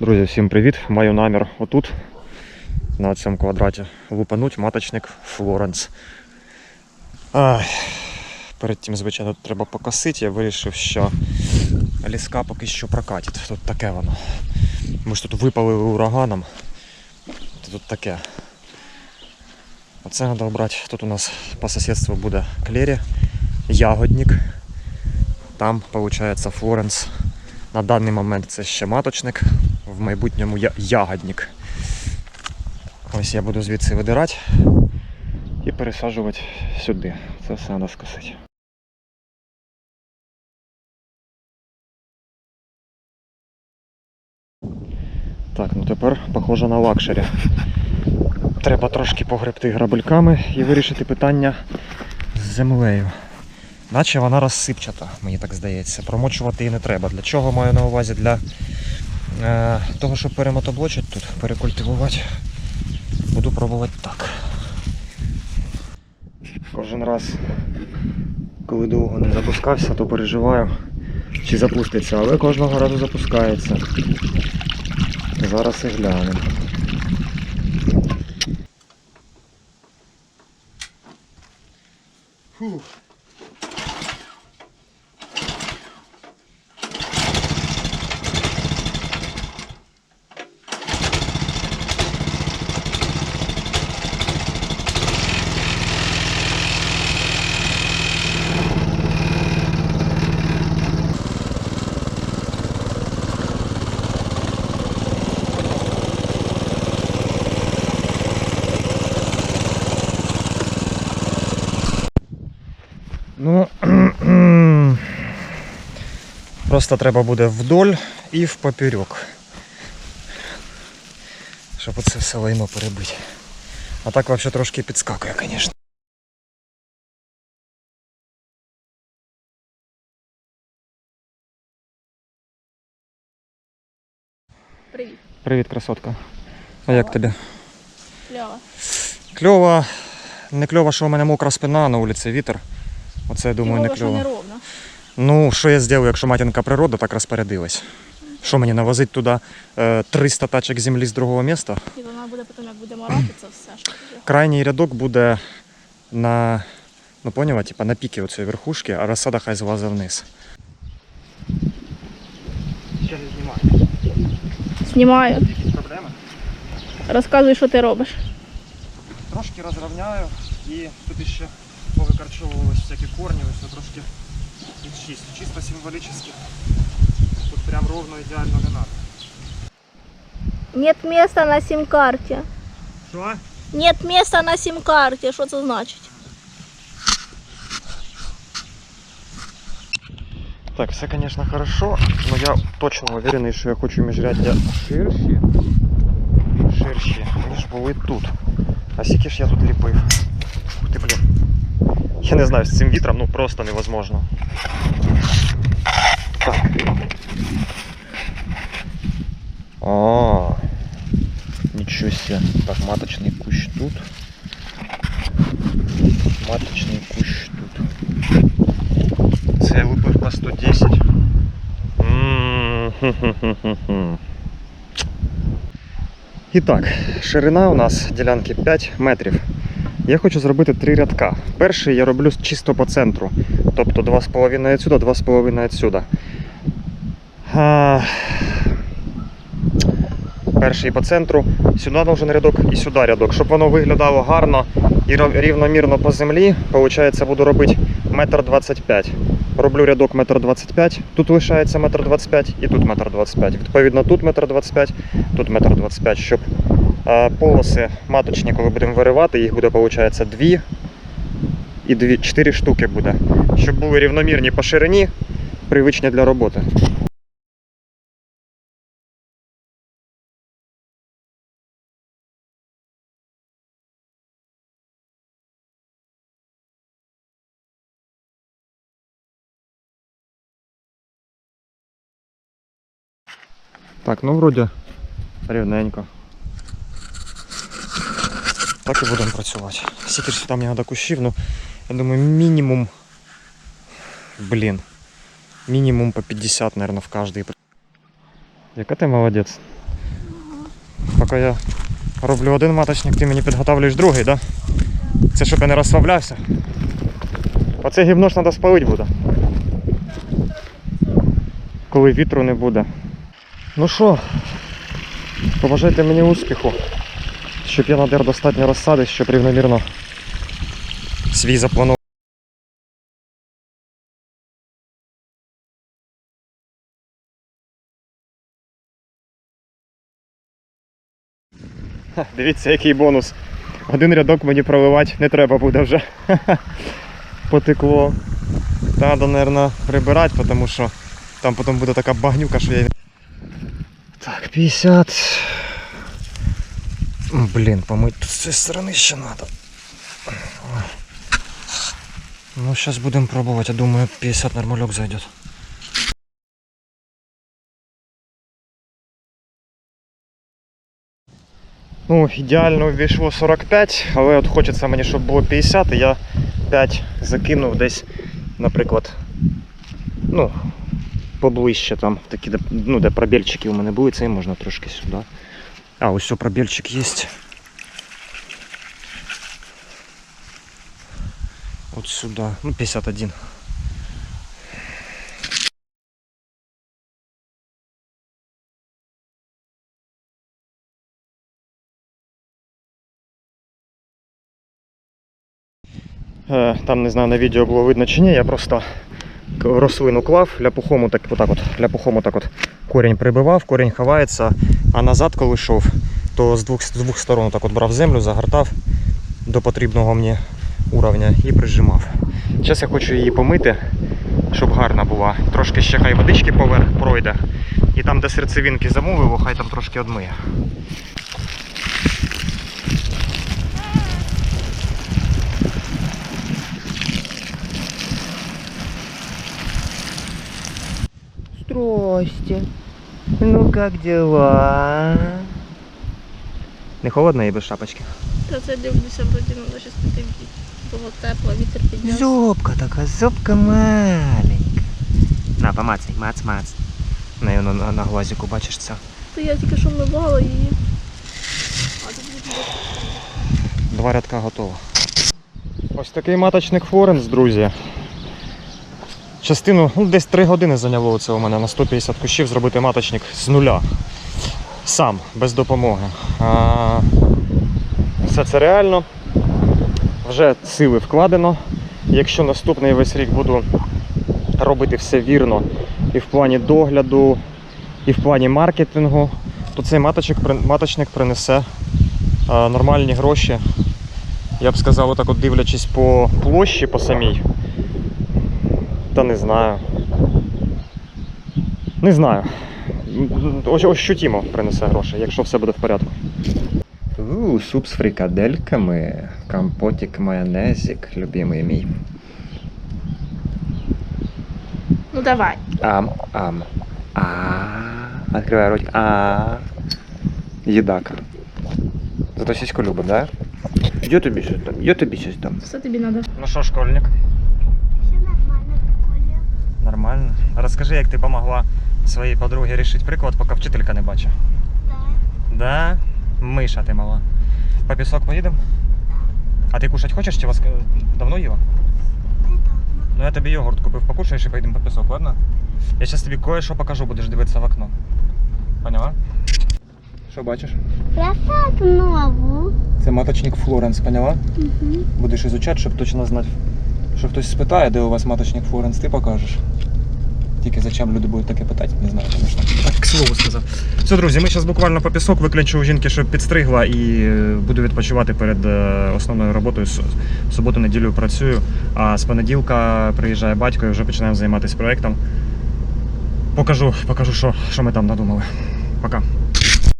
Друзі, всім привіт! Маю намір отут, на цьому квадраті, лупануть маточник Флоренс. Перед тим, звичайно, треба покосити. Я вирішив, що ліска поки що прокатить. Тут таке воно. Ми ж тут випалили ураганом. Тут таке. Оце треба обрати. Тут у нас по сусідству буде клері, ягодник. Там, виходить, Флоренс. На даний момент це ще маточник, в майбутньому я- ягодник. Ось я буду звідси видирати і пересаджувати сюди. Це все треба скосити. Так, ну тепер похоже на лакшері. Треба трошки погребти грабельками і вирішити питання з землею. Наче вона розсипчата, мені так здається. Промочувати її не треба. Для чого маю на увазі? Для того, щоб перемотоблочити тут, перекультивувати. Буду пробувати так. Кожен раз, коли довго не запускався, то переживаю, чи запуститься, але кожного разу запускається. Зараз і глянемо. Фух. Просто треба буде вдоль і в поперек. Щоб оце все лайно перебити. А так взагалі трошки підскакує, звісно. Привіт, Привіт, красотка. А як тобі? Лява. Кльово. Не кльово, що у мене мокра спина на вулиці вітер. Оце я думаю, не Тимова, що кльово. неровно. Ну, що я зроблю, якщо матінка природа так розпорядилась? Що мені навозить туди е, 300 тачок землі з другого міста? І вона буде потім, як буде марати, це все. Крайній рядок буде на, ну поняла, типа на піки оцієї верхушки, а розсада хай злазить вниз. Ще не знімаю. Знімаю. Якісь проблеми? Розказуй, що ти робиш. Трошки розрівняю і тут ще повикорчовувалися всякі корні, ось трошки відчистю. Чисто символічно. Тут прям ровно ідеально не треба. Нет места на сим-карті. Що? Нет места на сим-карті. Що це значить? Так, все, конечно, хорошо, но я точно уверенный, що я хочу міжряддя ширші. Ширші, ніж були тут. А скільки ж я тут ліпив? Ух ти, блін. Я не знаю, з цим вітром ну просто невозможно. Так. А, нічого себе. Так, маточний кущ тут. Маточний кущ тут. Це я випив по 110. М, хм-хм-хм-хм. І так, ширина у нас ділянки 5 метрів. Я хочу зробити три рядка. Перший я роблю чисто по центру. Тобто 2,5 відсюди, 2,5 відсюди. Перший по центру. Сюди должен рядок і сюди рядок. Щоб воно виглядало гарно і рівномірно по землі, виходить, буду робити метр 25. Роблю рядок метр 25, тут лишається метр 25 і тут метр 25. Відповідно, тут метр 25, тут метр 25, щоб полоси маточні, коли будемо виривати, їх буде, виходить, дві і дві, чотири штуки буде. Щоб були рівномірні по ширині, привичні для роботи. Так, ну вроді рівненько. Так і будемо працювати. Ж там мені до кущів, ну, я думаю, мінімум. Блін. Мінімум по 50, наверное, в кожний. Яка ти молодець. поки я роблю один маточник, ти мені підготовлюєш другий, так? Да? Це щоб я не розслаблявся. Оце гівно ж треба спалити буде. Коли вітру не буде. Ну що, побажайте мені успіху, щоб я надер достатньо розсади, щоб рівномірно свій запланований. Ха, Дивіться, який бонус. Один рядок мені проливати не треба буде вже. Потекло. Треба, мабуть, прибирати, тому що там потім буде така багнюка, що я. Так, 50. Блін, помить тут з цієї сторони ще треба. Ну, зараз будемо пробувати, я думаю, 50 нормальок зайде. Ну, ідеально вийшло 45, але от хочеться мені, щоб було 50, і я 5 закинув десь, наприклад, ну, поближче там, такі, ну, де пробільчики у мене були, це і можна трошки сюди. А, ось все, пробільчик є. От сюди, ну 51. Е, Там не знаю на відео було видно чи ні, я просто рослину клав, ляпухому так, отак от, ляпухому так от корінь прибивав, корінь ховається, а назад, коли йшов, то з двох, з двох сторон так от брав землю, загортав до потрібного мені уровня і прижимав. Зараз я хочу її помити, щоб гарна була. Трошки ще хай водички поверх пройде. І там, де серцевинки замовило, хай там трошки одмиє. Здрасте. Ну как дела? Не холодно і без шапочки? Та це дивлюся, вроді ну, щось піти в. Було тепло, вітер піднявся. Зубка така, зубка маленька. На, помацай, мац, мац. На, на, на, на глазику бачиш це. То я тільки що мивала її. А тут. Два рядка готово. Ось такий маточник Флоренс, друзі. Частину, ну десь 3 години зайняло це у мене на 150 кущів зробити маточник з нуля. Сам, без допомоги. А, все це реально. Вже сили вкладено. Якщо наступний весь рік буду робити все вірно і в плані догляду, і в плані маркетингу, то цей маточник, маточник принесе нормальні гроші. Я б сказав, отак от дивлячись по площі по самій. Та не знаю. Не знаю. Ось ощутимо принесе гроші, якщо все буде в порядку. У, суп з фрикадельками, компотик, майонезик, любимий мій. Ну давай. Ам, ам. А. Открывай ротик. А. Їдака. Зато сіську любить, да? Я тобі щось там, я тобі щось там. Все тобі треба. Ну що, школьник? Нормально. Розкажи, як ти допомогла своїй подругі рішити приклад, поки вчителька не бачить. Так. Да? Миша ти мала. По пісок поїдемо? А ти кушать хочеш чи вас е, давно їла? Ну я тобі йогурт купив, покушаєш і поїдемо по пісок, ладно? Я зараз тобі кое-що покажу, будеш дивитися в окно. Поняла? Що бачиш? Красоту нову. Це маточник Флоренс, поняла? Угу. Будеш ізучати, щоб точно знати. Що хтось спитає, де у вас маточник Флоренс, ти покажеш. Тільки зачем люди будуть таке питати, не знаю, звісно. Так, к слову сказав. Все, друзі, ми зараз буквально по пісок викличу у жінки, щоб підстригла і е, буду відпочивати перед е, основною роботою. Суботу-неділю працюю, а з понеділка приїжджає батько і вже починаємо займатися проєктом. Покажу, покажу, що, що ми там надумали. Пока.